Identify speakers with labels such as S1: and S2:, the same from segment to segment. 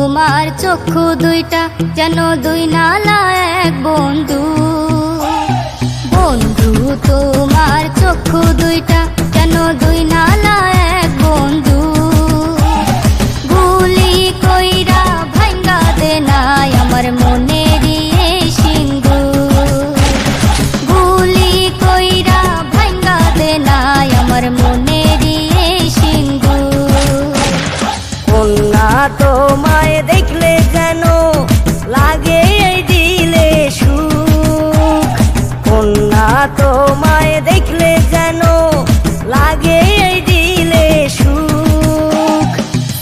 S1: তোমার চক্ষু দুইটা যেন দুই নালা এক বন্ধু।
S2: লাগে এই দিলে সুখ।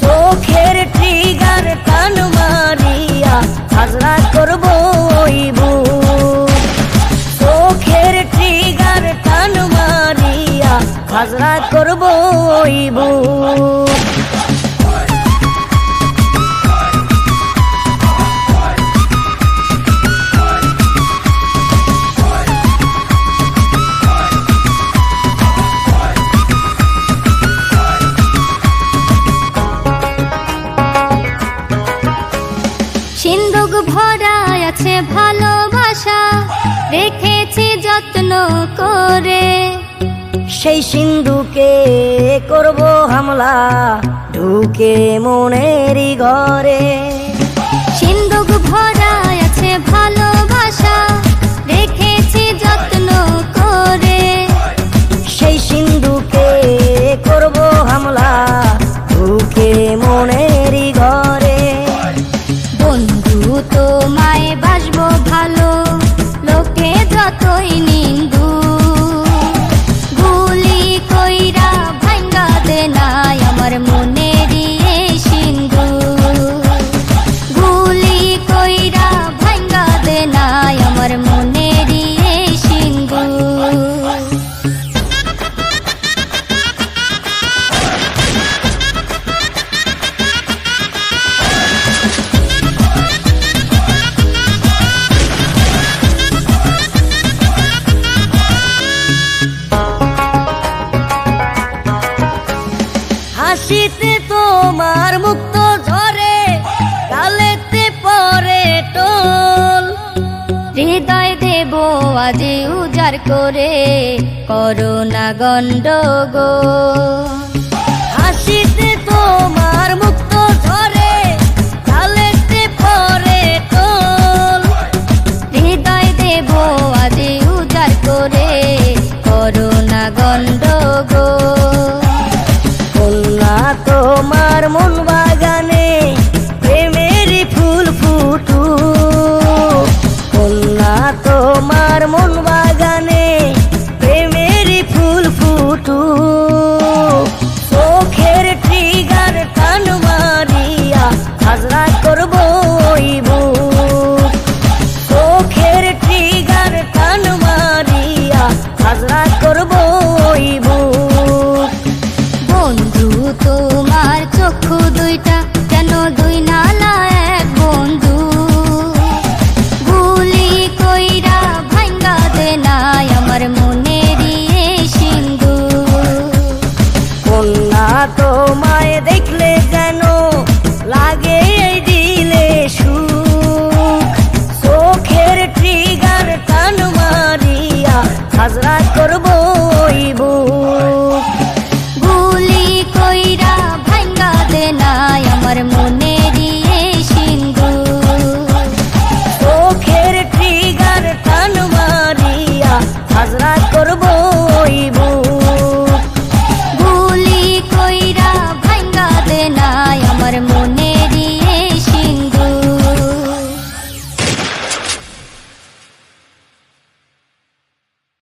S2: চোখের ট্রিগার টান মারিয়া হাজরা করব ওই বুক চোখের ট্রিগার টান মারিয়া হাজরা করব
S1: সিন্ধুক ভরা আছে ভালোবাসা। রেখেছি যত্ন করে।
S2: সেই সিন্ধুকে করব হামলা ঢুকে মনেরই ঘরে। হাসিতে তোমার মুক্ত ঝরে গালেতে পরে টোল
S1: হৃদয় দেব আজি উজার করে করোনা গন্ডগো
S2: হাসিতে তোমার মুক্ত ঝরে পরে
S1: দেব আজ উজার করে
S2: তোমার মন আমার মন